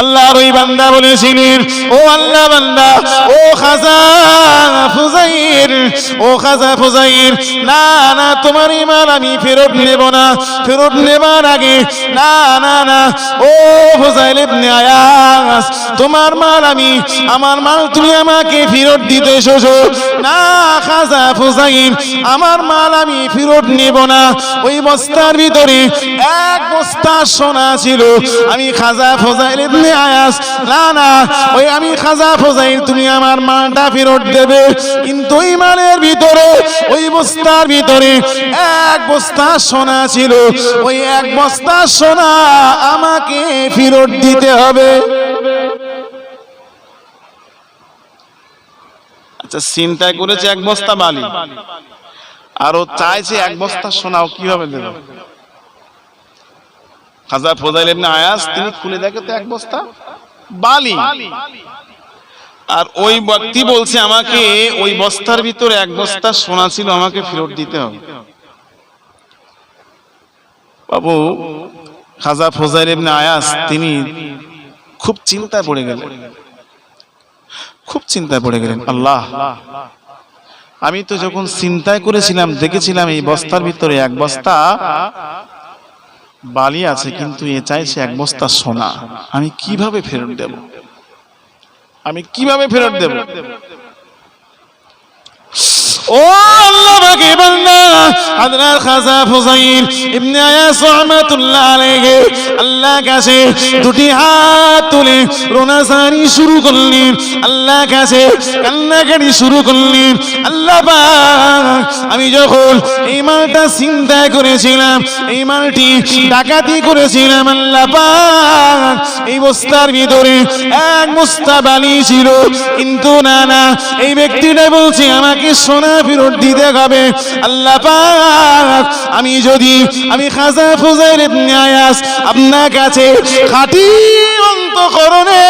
আল্লাহর ওই বান্দা বলেছিলেন, ও আল্লাহ বান্দা, ও খাজা ফুজাইর, ও খাজা ফুজাইর, না না, তোমার ইমান আমি ফেরত নেব না, ফেরত নেবার আগে, না না না, ও ফুজাইল ইবনে আয়াস, তোমার মাল আমি, আমার মাল তুমি আমাকে ফেরত দিতে এসেছ, না, খাজা ফুজাইর, আমার মাল আমি ফেরত নেব না। ওই বস্তার ভিতরে এক বস্তা সোনা ছিল। আমি খাজা ফজাইল ইবনে আয়াস, না না, ওই আমি খাজা ফজাইল, তুমি আমার মালটা ফেরত দেবে। কিন্তু ওই মালের ভিতরে, ওই বস্তার ভিতরে এক বস্তা সোনা ছিল। ওই এক বস্তা সোনা আমাকে ফেরত দিতে হবে। আচ্ছা চিন্তায় করেছে এক বস্তা বালি। আর চাইছে এক বস্তা সোনাও কীভাবে দেবে? খাজা ফজাইল ইবনে আয়াস তিনি খুলে দেখে তো এক বস্তা বালি। আর ওই ব্যক্তি বলছে আমাকে, ওই বস্তার ভিতরে এক বস্তা সোনা ছিল, আমাকে ফেরত দিতে হবে। বাবু খাজা ফজাইল ইবনে আয়াস তিনি খুব চিন্তায় পড়ে গেলেন। খুব চিন্তায় পড়ে গেলেন, আল্লাহ, আমি তো যখন চিন্তায় করেছিলাম, দেখেছিলাম এই বস্তার ভিতরে এক বস্তা বালি আছে কিন্তু এ চাইছে এক বস্তা সোনা। আমি কীভাবে ফেরত দেব? আমি কীভাবে ফেরত দেব? ও আল্লাহ আল্লাহ কাছে হাত তুলে শুরু আল্লাহ কাছে শুরু আল্লাহ আমি যখন এই মালটা চিন্তা করেছিলাম, এই মালটি ডাকাতি করেছিলাম, আল্লাহ এই বস্তার ভিতরে এক বস্তা বালি ছিল। কিন্তু না না, এই ব্যক্তিটা বলছে, আমাকে সোনা ফেরত দিতে হবে। আল্লাহ পাক, আমি যদি, আমি খাজা ফুজাইর আয়াস আপনার কাছে খাঁটি অন্তকরণে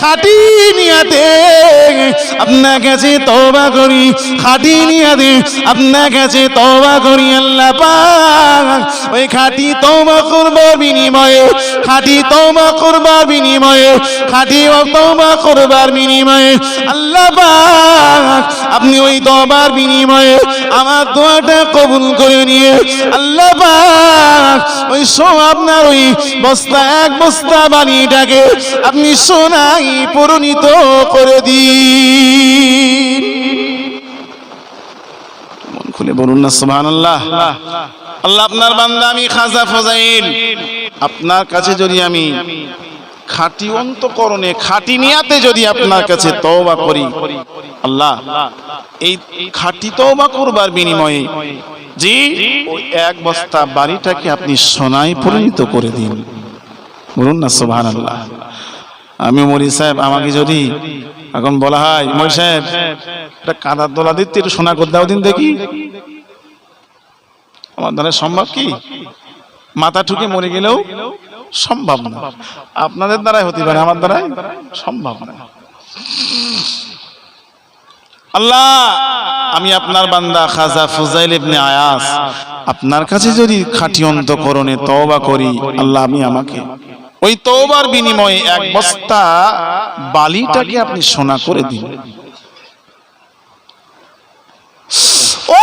খাঁটি নিয়াতে আপনার কাছে তওবা করি, খাঁটি নিয়াতে আপনার কাছে তওবা করি, আল্লাহ ওই খাঁটি তওবা করবার বিনিময়ে, খাঁটি তওবা করবার বিনিময়ে, খাঁটি তওবা করবার বিনিময়ে, আল্লাহ আপনি ওই তওবার বিনিময়ে আমার দোয়াটা কবুল করে নিয়ে, আল্লাহ ওই সো আপনার ওই বস্তা, এক বস্তা বাণীটাকে আপনি সোনাই পরিণত করে দিন। মন খুলে বলুন না সুবহান আল্লাহ আল্লাহ আপনার বান্দা, আমি খাজা ফজাইল। আপনার কাছে যদি আমি খাঁটি অন্তকরণে, খাঁটি নিয়াতে যদি আপনার কাছে তওবা করি, আল্লাহ, এই খাঁটি তওবা করবার বিনিময়ে জি, ওই এক বস্তা বাড়িটাকে আপনি সোনায় পরিণত করে দিন। বলুন না সুবহান আল্লাহ আমি মরি সাহেব, আমাকে যদি এখন বলা হয় মরি সাহেব, একটা কাঁদার দোলা দিতে একটু সোনা করে দাও দিন দেখি। আমার দ্বারা সম্ভব কি? মাথা ঠুকে মরে গেলেও সম্ভব না। আপনাদের দ্বারাই হতে পারে, আমার দ্বারাই সম্ভব না। আল্লাহ, আমি আপনার বান্দা খাজা ফুজাইল ইবনে আয়াস, আপনার কাছে যদি খাঁটি অন্তকরণে তওবা করি, আল্লাহ আমি আমাকে ওই তৌবার বিনিময়ে এক বস্তা বালিটাকে আপনি সোনা করে দিন। ও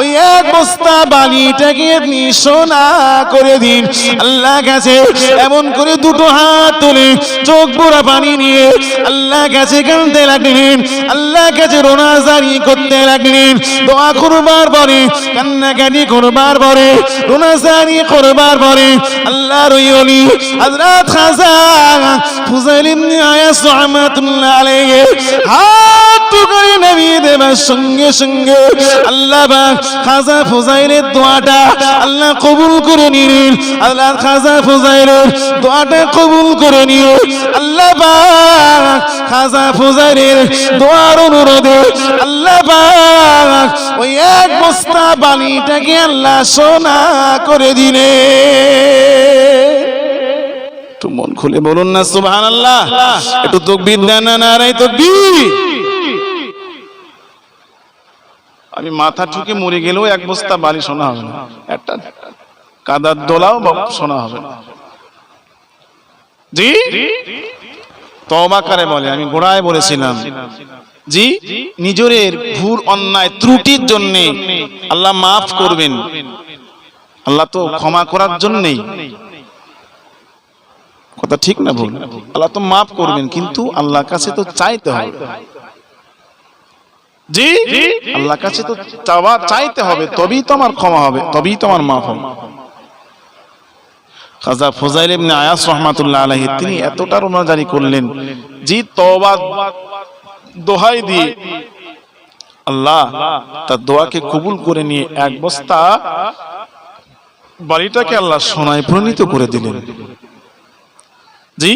ওই এক বস্তা বালিটাকে আপনি করে দিন। আল্লাহ কাছে এমন করে দুটো হাত তুলে চোখ পুরা পানি নিয়ে আল্লাহ কাছে কানতে লাগলেন আল্লাহ কাছে রোনাজারি করতে লাগলেন। দোয়া করবার পরে, কান্নাকাটি করবার পরে, রোনাজারি করবার পরে আল্লাহর ওই অলি হযরত খাজা ফুজাইল ইবনে আয়াস রাহমাতুল্লাহ আলাইহি হাত করে নামিয়ে দেবার সঙ্গে সঙ্গে আল্লাহ পাক খাজা ফুজাইলের দোয়াটা আল্লাহ কবুল করে নিলেন আল্লাহ খাজা ফুজাইলের দোয়াটা কবুল করে নিয়ে আল্লাহ খাজা ফুজাইলের দোয়ার অনুরোধে আল্লাহ ওই এক বস্তা বালিটাকে আল্লাহ সোনা করে দিলে। একটু মন খুলে বলুন না সুবহান আল্লাহ একটু তকবীর দেন না নারাই তকবীর। আমি মাথা ঠুকে মরে গেলেও এক বস্তা বালি শোনা হবে না। একটা কাদার দোলাও শোনা হবে না। জি? তবা কারে বলে, আমি গোড়ায় বলেছিলাম। জি? নিজের ভুল, অন্যায়, ত্রুটির জন্য আল্লাহ মাফ করবেন। আল্লাহ তো ক্ষমা করার জন্যই। কথা ঠিক না ভুল? আল্লাহ তো মাফ করবেন, কিন্তু আল্লাহর কাছে তো চাইতে হবে। জি? আল্লাহর কাছে তো চাওয়া চাইতে হবে তবেই তো আমার ক্ষমা হবে তবেই তো আমার মাফ হবে। খাজা ফজাইল ইবনে আয়াস রহমাতুল্লাহ আলাইহি তিনি এতটা রোনাজারি করলেন জি তওবা দোহাই দিয়ে আল্লাহ তার দোয়াকে কবুল করে নিয়ে এক বস্তা বাড়িটাকে আল্লাহ সোনায় প্রণীত করে দিলেন। জি?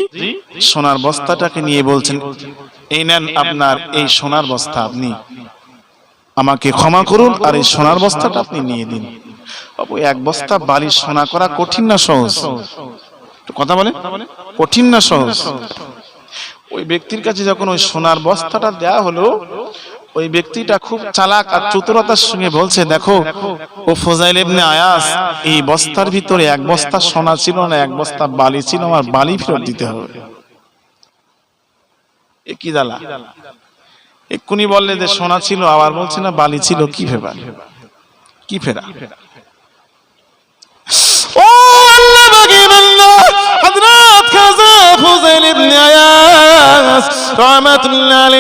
সোনার বস্তাটাকে নিয়ে বলছেন, এই নেন আপনার এই সোনার বস্তা আপনি। আমাকে ক্ষমা করুন আর এই সোনার বস্তাটা আপনি নিয়ে দিন। বাবু, এক বস্তা বালি সোনা করা কঠিন না সহজ। কথা বলে কঠিন না সহজ। ওই ব্যক্তির কাছে যখন ওই সোনার বস্তাটা দেয়া হলো ওই ব্যক্তিটা খুব চালাক আর চতুরতার সঙ্গে বলছে, দেখো, ও ফজাইল ইবনে আয়াস, এই বস্তার ভিতরে এক বস্তা সোনা ছিল না, এক বস্তা বালি ছিল আমার বালি ফেরত দিতে হবে। এ কি দালা? এক্ষুনি বললে যে সোনা ছিল, আবার বলছে না, বালি ছিল, কি ফেরা কি ফেরা? ও আল্লাহ বাকি বান্দা হযরত খাজা ইবনে আয়াস, রহমাতুল্লাহ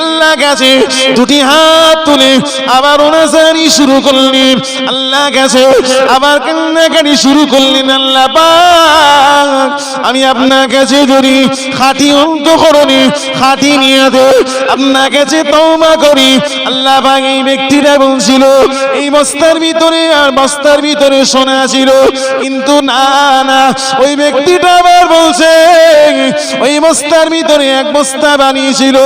আল্লাহ কাছে দুটি হাত তুলে আবার ওনাসারি শুরু করলেন। আল্লাহ কাছে আবার কান্নাকাটি শুরু করলেন আল্লাহ পাক। আমি আপনার কাছে যদি খাঁটি অন্তকরণে, খাঁটি নিয়ে আপনার কাছে তওবা করি, আল্লাহ পাক এই ব্যক্তিটা বলছিল, এই বস্তার ভিতরে আর বস্তার ভিতরে সোনা ছিল। কিন্তু না না, ওই ব্যক্তিটা আবার বলছে, ওই বস্তার ভিতরে এক বস্তা বানিয়েছিল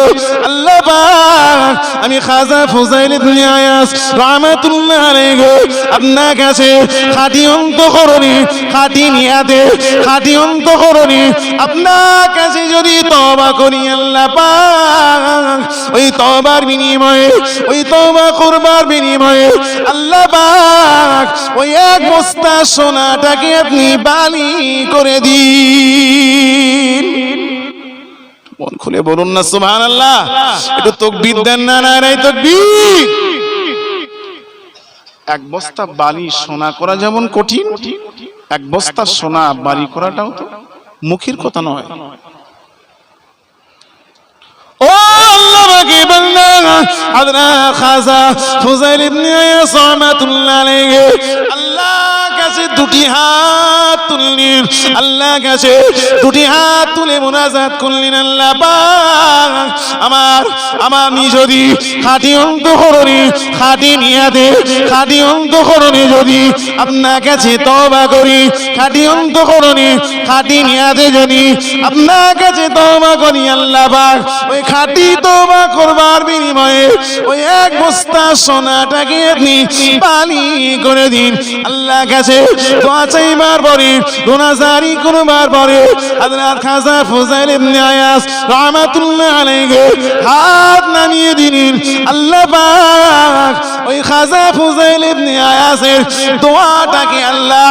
আল্লাহ পাক, আমি খাজা ফুজাইল ইবনে আয়াস রাহমাতুল্লাহ আলাইহি, আপনার কাছে খাঁটি অন্তকরণে, খাঁটি নিয়াতে, খাঁটি অন্তকরণে আপনার কাছে যদি তওবা করি, আল্লাহ পাক ওই তওবার বিনিময়ে, ওই তওবা করবার বিনিময়ে আল্লাহ ওই এক বস্তা সোনাটাকে আপনি বালি করে দিন। মন খুলে বলুন না, সুবহানাল্লাহ। একটু তাকবীর দেন না না নাই তাকবীর। এক বস্তা বালি সোনা করা যেমন কঠিন, এক বস্তা সোনা বালি করাটাও তো মুখের কথা নয় ও বান্দা? হাজরা খাজা ফুজাইল ইবনে আয়াস রাহমাতুল্লাহ আল্লাহ কাছে হাত তুললেন। আল্লাহ কাছে দুটি হাত তুলে মোনাজাত করলেন আল্লাহ পাক। আমার আমার যদি খাঁটি অন্তঃকরণে খাঁটি নিয়াতে, খাঁটি অন্তঃকরণে যদি আপনার কাছে তওবা করি, খাঁটি অন্তঃকরণে খাঁটি নিয়াতে যদি আপনার কাছে তওবা করি, আল্লাহ পাক ওই খাঁটি তওবা করবার বিনিময়ে ওই এক বস্তা সোনাটাকে আপনি পানি করে দিন। আল্লাহ কাছে দোয়া চাইবার পরে দোনাজারি করবার পরে, হযরত খাজা ফুজাইল ইবনে আয়াস রাহমাতুল্লাহ আলাইহি হাত নামিয়ে আল্লাহ পাক ওই খাজা ফুজাইল ইবনে আয়াসের দোয়াটাকে আল্লাহ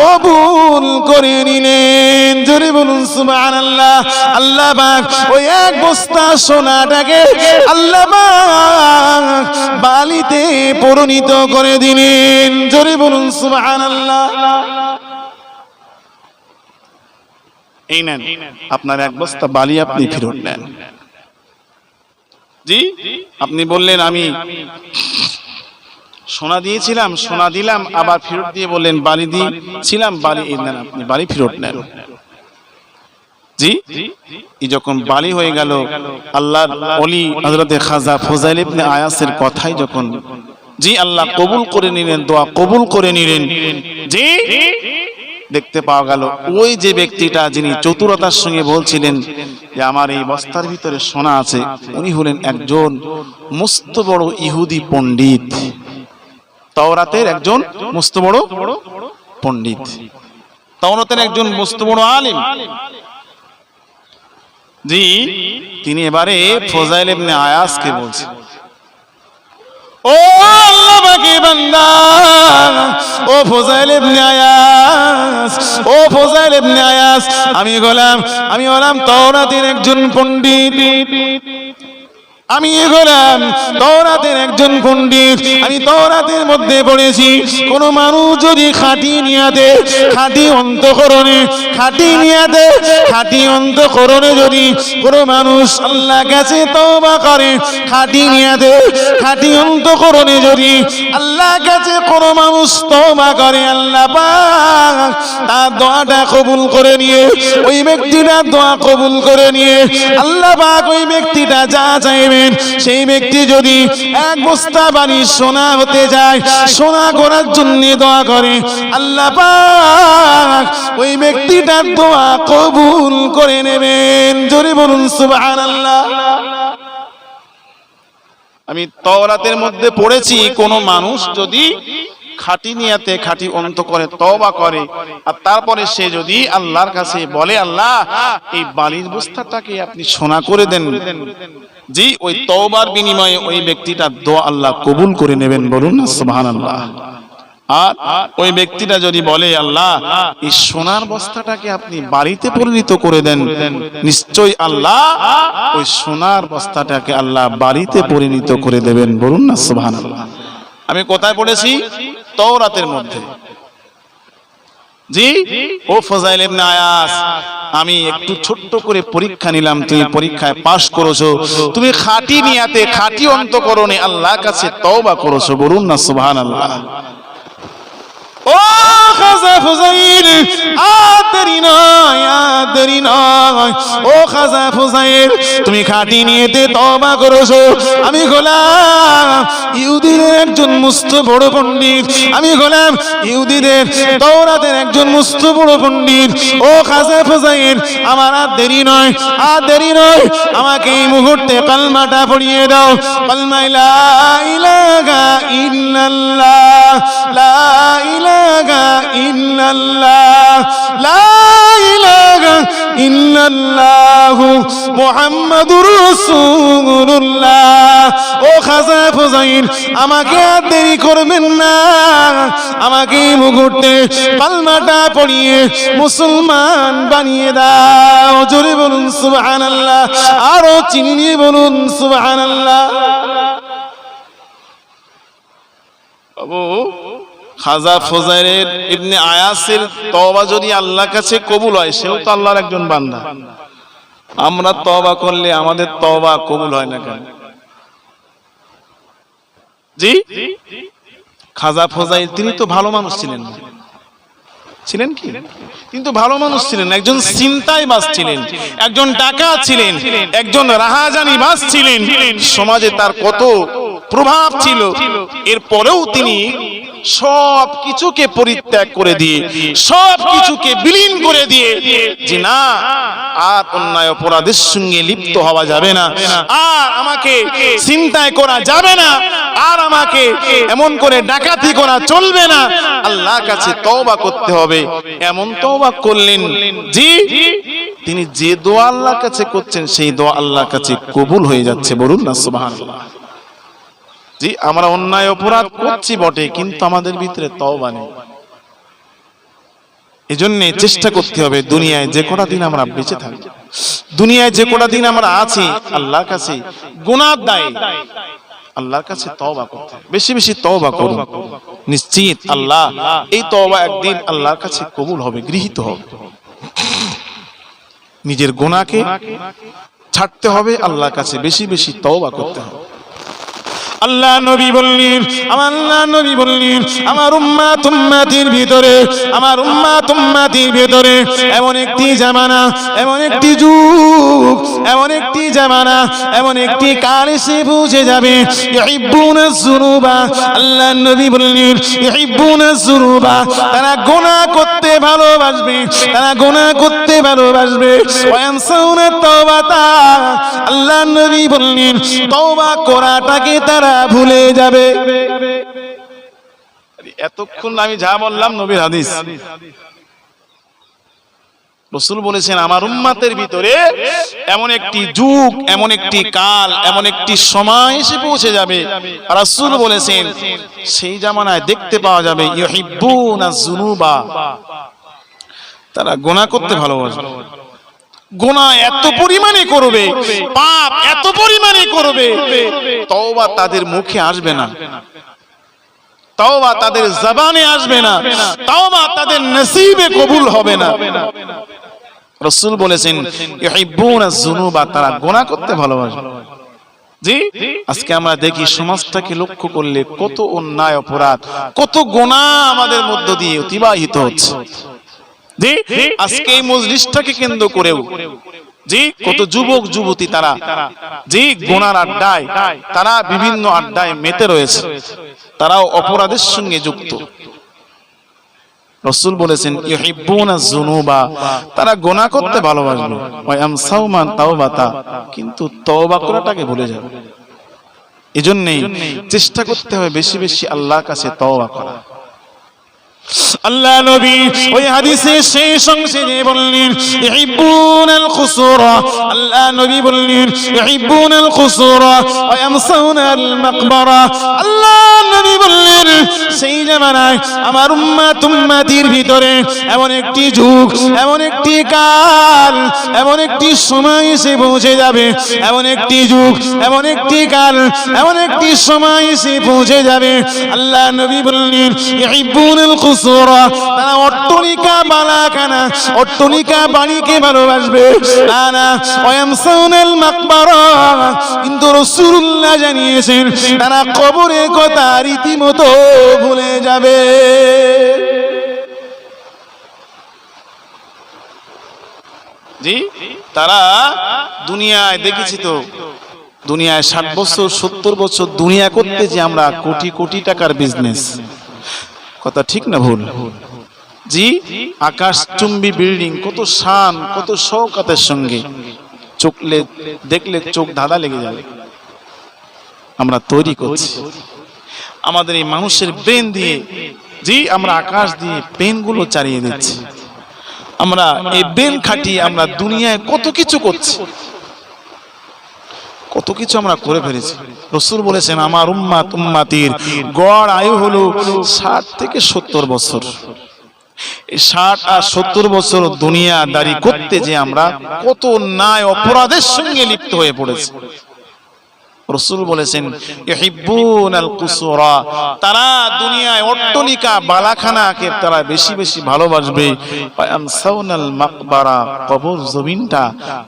কবুল করে নিলেন। জোরে বলুন, সুবহানাল্লাহ। আল্লাহ পাক ওই এক বস্তা সোনাটাকে আল্লাহ পাক বালিতে পরিণত করে দিলেন। জোরে বলুন, সুবহানাল্লাহ। এই নেন, আপনার এক বস্তা বালি আপনি ফেরত নেন। জি আপনি বললেন আমি সোনা দিয়েছিলাম, সোনা দিলাম, আবার ফেরত দিয়ে বললেন বালি দিয়েছিলাম এই নেন আপনি বালি ফেরত নেন। জি? যখন বালি হয়ে গেল, আল্লাহর অলি হযরতে খাজা ফজাইল ইবনে আয়াসের কথাই যখন, জি আল্লাহ কবুল করে নিলেন, দোয়া কবুল করে নিলেন। জি? দেখতে পাওয়া গেল। ওই যে ব্যক্তিটা যিনি চতুরতার সঙ্গে বলছিলেন যে আমার এই বস্তার ভিতরে সোনা আছে, উনি হলেন একজন মস্ত বড় ইহুদি পণ্ডিত। তাওরাতের একজন মস্ত বড় পণ্ডিত। তাওরাতের একজন মস্ত বড় আলিম। জি, তিনি এবারে ফজাইল ইবনে আয়াসকে বলছেন। ও আল্লাহ বাকি বান্দা, ও ফজাইল ইবনে আয়াস, ও ফজাইল ইবনে আয়াস, আমি গোলাম, আমি হলাম তাওরাতের একজন পণ্ডিত। আমি গোলাম তওরাতের একজন পণ্ডিত। আমি তওরাতের মধ্যে পড়েছি, কোন মানুষ যদি খাঁটি নিয়াতে, খাঁটি অন্তকরণে, খাঁটি নিয়াতে, খাঁটি অন্তকরণে যদি কোন মানুষ আল্লাহ কাছে তওবা করে, খাঁটি নিয়াতে, খাঁটি অন্তকরণে যদি আল্লাহ কাছে কোন মানুষ তওবা করে, আল্লাহ পাক তার দোয়াটা কবুল করে নিয়ে, ওই ব্যক্তিটা দোয়া কবুল করে নিয়ে, আল্লাহ পাক ওই ব্যক্তিটা যা চাইবেন সেই ব্যক্তি যদি এক বস্তা বাড়ি সোনা হতে যায়, সোনা করার জন্য দোয়া করে, আল্লাহ ওই ব্যক্তিটার দোয়া কবুল করে নেবেন। জোরে বলুন, সুবহানাল্লাহ। আমি তওরাতের মধ্যে পড়েছি, কোন মানুষ যদি খাঁটি নিয়াতে খাঁটি অন্ত করে তবা করে, আর তারপরে সে যদি আল্লাহর কাছে বলে, আল্লাহ, এই বালির বস্তাটাকে আপনি সোনা করে দেন। জি, ওই তওবার বিনিময়ে ওই ব্যক্তিটা দোয়া আল্লাহ কবুল করে নেবেন বলুন না, সুবহানাল্লাহ। আর ওই ব্যক্তিটা যদি বলে, আল্লাহ, এই সোনার বস্তাটাকে আপনি বাড়িতে পরিণত করে দেন, নিশ্চয়ই আল্লাহ ওই সোনার বস্তাটাকে আল্লাহ বাড়িতে পরিণত করে দেবেন বলুন না, সুবহানাল্লাহ। আমি কোথায় পড়েছি? তওরাতের মধ্যে। জি? ও ফজাইল ইবনে আয়াস, আমি একটু ছোট্ট করে পরীক্ষা নিলাম, তুমি পরীক্ষায় পাশ করেছ। তুমি খাঁটি নিয়াতে, খাঁটি অন্তকরণে আল্লাহর কাছে তওবা করেছ, বলুন না সুবহানাল্লাহ। ও খাজা ফুজাইল আদেরি নয় আদেরি নয় ও খাজা ফুজাইল তুমি খাঁটি নিয়েতে তবা করেছ। আমি গোলাম ইহুদিদের একজন মুস্ত বড় পণ্ডিত। আমি গোলাম ইহুদিদের তওরাতের একজন মুস্ত বড় পণ্ডিত। ও খাজা ফুজাইল আমার আর দেরি নয়, আর দেরি নয়। আমাকে এই মুহূর্তে কালমাটা পড়িয়ে দাও। কালমা লা ইলাহা ইল্লাল্লাহ, লা ও খাজা আমাকে আর দেরি করবেন না। আমাকে মুহূর্তে কালমাটা পড়িয়ে মুসলমান বানিয়ে দাও। জোরে বলুন, সুবহানাল্লাহ। আরও চিনিয়ে বলুন, সুবহানাল্লাহ। বাবু খাজা ফজাইরের ইবনে আয়াসের তবা যদি আল্লাহর কাছে কবুল হয়, সেও তো আল্লাহর একজন বান্দা। আমরা তওবা করলে আমাদের তওবা কবুল হয় না কেন? জি? খাজা ফজাইল তিনি তো ভালো মানুষ ছিলেন। ছিলেন কি? কিন্তু ভালো মানুষ ছিলেন, একজন চিন্তায় বাস ছিলেন, একজন টাকা ছিলেন, একজন রাহাজানি বাস ছিলেন। সমাজে তার কত প্রভাব ছিল। এরপরেও তিনি সব কিছুকে পরিত্যাগ করে দিয়ে সব কিছুকে বিলীন করে দিয়ে, যে না, আর অন্যায় অপরাধের সঙ্গে লিপ্ত হওয়া যাবে না, আর আমাকে চিন্তায় করা যাবে না, আর আমাকে এমন করে ডাকাতি করা চলবে না। আল্লাহ কাছে তওবা করতে হবে। এমন তওবা করলেন জি তিনি যে দোয়া আল্লাহর কাছে করছেন, সেই দোয়া আল্লাহর কাছে কবুল হয়ে যাচ্ছে। বলুন না, সুবহানাল্লাহ। জি, আমরা অন্যায় অপরাধ করছি বটে, কিন্তু আমাদের ভিতরে তওবা নেই। এজন্য চেষ্টা করতে হবে দুনিয়ায় যে কটা দিন আমরা বেঁচে থাকি। দুনিয়ায় যে কটা দিন আমরা আছি, আল্লাহর কাছে গুনাহ দায়। আল্লাহর কাছে তওবা করতে। বেশি বেশি তওবা করুন। নিশ্চিত আল্লাহ এই তওবা একদিন আল্লাহর কাছে কবুল হবে, গৃহীত হবে। নিজের গুনাহকে ছাড়তে হবে, আল্লাহর কাছে বেশি বেশি তওবা করতে হবে। আল্লাহ নবী বললেন, আমার আল্লাহ নবী বললেন, আমার উম্মা তুম্মাতির ভিতরে, আমার উম্মা তুম্মাতির ভিতরে এমন একটি জামানা, এমন একটি যুগ, এমন একটি জামানা, এমন একটি কাল এসে পৌঁছে যাবে। ইহিব্বুনা যুনুবা, আল্লাহ নবী বললেন ইহিব্বুনা যুনুবা, তারা গুনাহ করতে ভালোবাসবে, তারা গুনাহ করতে ভালোবাসবে। ওয়ানসাউনা তাওবাতা, আল্লাহ নবী বললেন, তওবা করাটাকে তারা ভুলে যাবে। এতক্ষণ আমি যা বললাম নবীর হাদিস। রসুল বলেছেন, আমার উম্মাতের ভিতরে এমন একটি যুগ, এমন একটি কাল, এমন একটি সময় এসে পৌঁছে যাবে। রাসূল বলেছেন, সেই জামানায় দেখতে পাওয়া যাবে, ইউহিব্বুনা যুনুবা। তারা গোনা করতে ভালোবাসে গোনা এত পরিমাণে করবে, পাপ এত পরিমাণে করবে, তওবা তাদের মুখে আসবে না। তওবা তাদের জবানে আসবে না। তওবা তাদের নসিবে কবুল হবে না। রসুল বলেছেন তারা গোনা করতে ভালোবাসে। জি? আজকে আমরা দেখি সমাজটাকে লক্ষ্য করলে কত অন্যায় অপরাধ, কত গোনা আমাদের মধ্য দিয়ে অতিবাহিত হচ্ছে। জি? আজকে এই মজলিসটাকে কেন্দ্র করেও জি? কত যুবক, যুবতী তারা, জি? গোনার আড্ডায় তারা বিভিন্ন আড্ডায় মেতে রয়েছে। তারাও অপরাধের সঙ্গে যুক্ত। রসুল বলেছেন, ইউহিব্বুনা যুনুবা। তারা গোনা করতে ভালোবাসবে। ওয়া ইয়ামসাউমান তাওবাতা। কিন্তু তওবা করাটাকে ভুলে যাবে। এজন্যই চেষ্টা করতে হবে বেশি বেশি আল্লাহর কাছে তওবা করা। আল্লাহ নবী ওই হাদিসে সেই সংসদে বললেন ইহিব্বুনাল খুসুরা আল্লাহ নবী বললেন ইহিব্বুনাল খুসুরা ওয়া ইয়ামসাউনাল মাকবারা আল্লাহ নবী বললেন সেই জামানায় আমার উম্মাত উম্মাতির ভিতরে এমন একটি যুগ, এমন একটি কাল, এমন একটি সময় পৌঁছে যাবে, এমন একটি যুগ, এমন একটি কাল, এমন একটি সময় পৌঁছে যাবে। আল্লাহ নবী বললেন খুসুরা তারা বালাখানা বাড়িকে ভালোবাসবে। না না মাকবারা কিন্তু জানিয়েছেন, তারা কবরের কথা রীতিমতো ভুলে যাবে। জি, তারা দুনিয়ায় দেখেছি তো, দুনিয়ায় ষাট বছর, সত্তর বছর দুনিয়া করতে যে আমরা কোটি কোটি টাকার বিজনেস কথা ঠিক না ভুল? জি, আকাশ চুম্বি বিল্ডিং কত শান, কত শৌকাতের সঙ্গে। চোখলে দেখলে চোখ ধাঁধা লেগে যাবে। আমরা তৈরি করছি। আমাদের এই মানুষের ব্রেন দিয়ে, জি, আমরা আকাশ দিয়ে পেনগুলো চালিয়ে দিচ্ছি আমরা এই ব্রেন খাটিয়ে আমরা দুনিয়ায় কত কিছু করছি। কত কিছু আমরা করে ফেলেছি। রসুল বলেছেন, আমার উম্মা তুম্মাতির গড় আয়ু হলো ষাট থেকে সত্তর বছর। ষাট আর সত্তর বছর দুনিয়া দাঁড়ি করতে যে আমরা কত ন্যায় অপরাধের সঙ্গে লিপ্ত হয়ে পড়েছি। রসুল বলেছেন তারা দুনিয়ায় অট্টলিকা, বালাখানাকে তারা বেশি বেশি ভালোবাসবে। কবর জমিনটা,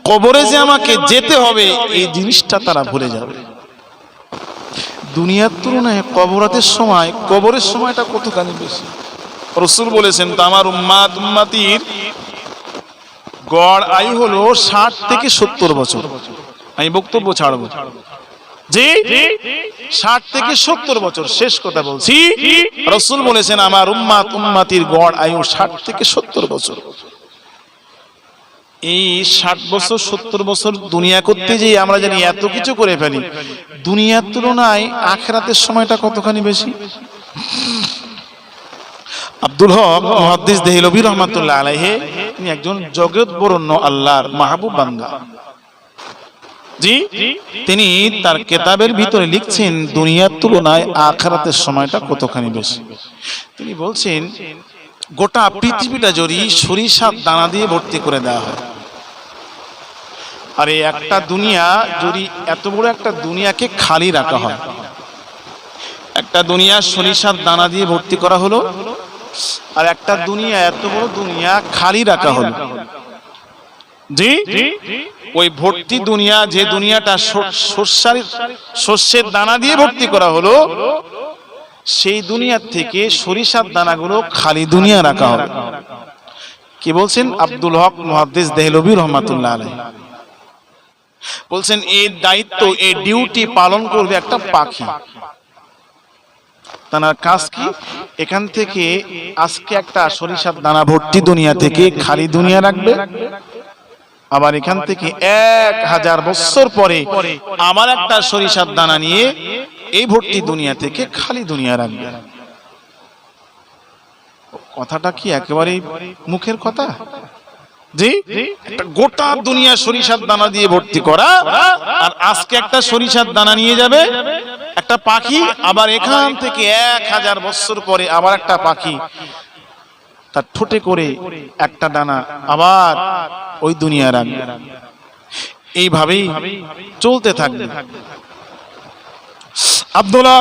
কবরে যে আমাকে যেতে হবে, এই জিনিসটা তারা ভুলে যাবে। দুনিয়ার তুলনায় কবরাতের সময়, কবরের সময়টা কতখানি বেশি? রসুল বলেছেন, তো আমার উম্মাত উম্মাতির গড় আয়ু হলো ষাট থেকে সত্তর বছর। আমি বক্তব্য ছাড়বো। জি? ষাট থেকে সত্তর বছর শেষ কথা বলছি। রসুল বলেছেন আমার উম্মাত উম্মাতির গড় আয়ু ষাট থেকে সত্তর বছর। এই ষাট বছর সত্তর বছর দুনিয়া করতে যে আমরা জানি এত কিছু করে ফেলি। দুনিয়ার তুলনায় আখেরাতের সময়টা কতখানি বেশি? আব্দুল হক মহাদ্দিস দেহলবী রহমাতুল্লাহ আলাইহে তিনি একজন জগৎ বরণ্য আল্লাহর মাহবুব বান্দা। জি? তিনি তার কেতাবের ভিতরে লিখছেন দুনিয়ার তুলনায় আখারাতের সময়টা কতখানি বেশি? তিনি বলছেন গোটা পৃথিবীটা যদি সরিষার দানা দিয়ে ভর্তি করে দেওয়া হয় আর এই একটা দুনিয়া যদি এত বড় একটা দুনিয়াকে খালি রাখা হয় একটা দুনিয়া সরিষার দানা দিয়ে ভর্তি করা হলো আর একটা দুনিয়া এত বড় দুনিয়া খালি রাখা হলো জি? ওই ভর্তি দুনিয়া, যে দুনিয়াটা শস্য- শস্যার দানা দিয়ে ভর্তি করা হলো, সেই দুনিয়ার থেকে সরিষার দানাগুলো খালি দুনিয়া রাখা হবে। কি বলছেন? আব্দুল হক মুহাদ্দিস দেহলবী রহমাতুল্লাহ আলাইহি। বলছেন এই দায়িত্ব এই ডিউটি পালন করবে একটা পাখি। তার কাজ কি? এখান থেকে আজকে একটা সরিষার দানা ভর্তি দুনিয়া থেকে খালি দুনিয়া রাখবে আবার এখান থেকে এক হাজার বছর পরে আবার একটা সরিষার দানা নিয়ে এই ভর্তি দুনিয়া থেকে খালি দুনিয়া রাখবে। কথাটা কি একেবারেই মুখের কথা? জি? গোটা দুনিয়া সরিষার দানা দিয়ে ভর্তি করা আর আজকে একটা সরিষার দানা নিয়ে যাবে একটা পাখি, আবার এখান থেকে এক হাজার বছর পরে আবার একটা পাখি। তার ঠোঁটে করে একটা ডানা আবার ওই দুনিয়ার রাখবে এইভাবেই চলতে থাকবে। আব্দুল্লাহ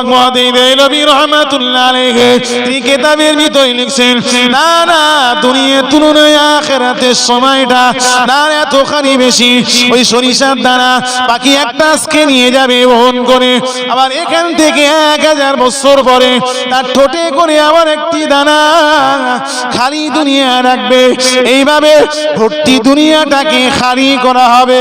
কিতাবের ভিতরে লিখছেন দুনিয়ার তুলনায় সময়টা এতখানি বেশি। ওই সরিষার দানা বাকি একটা নিয়ে যাবে বহন করে। আবার এখান থেকে এক হাজার বছর পরে তার ঠোঁটে করে আবার একটি দানা খালি দুনিয়া রাখবে। এইভাবে ভর্তি দুনিয়াটাকে খালি করা হবে।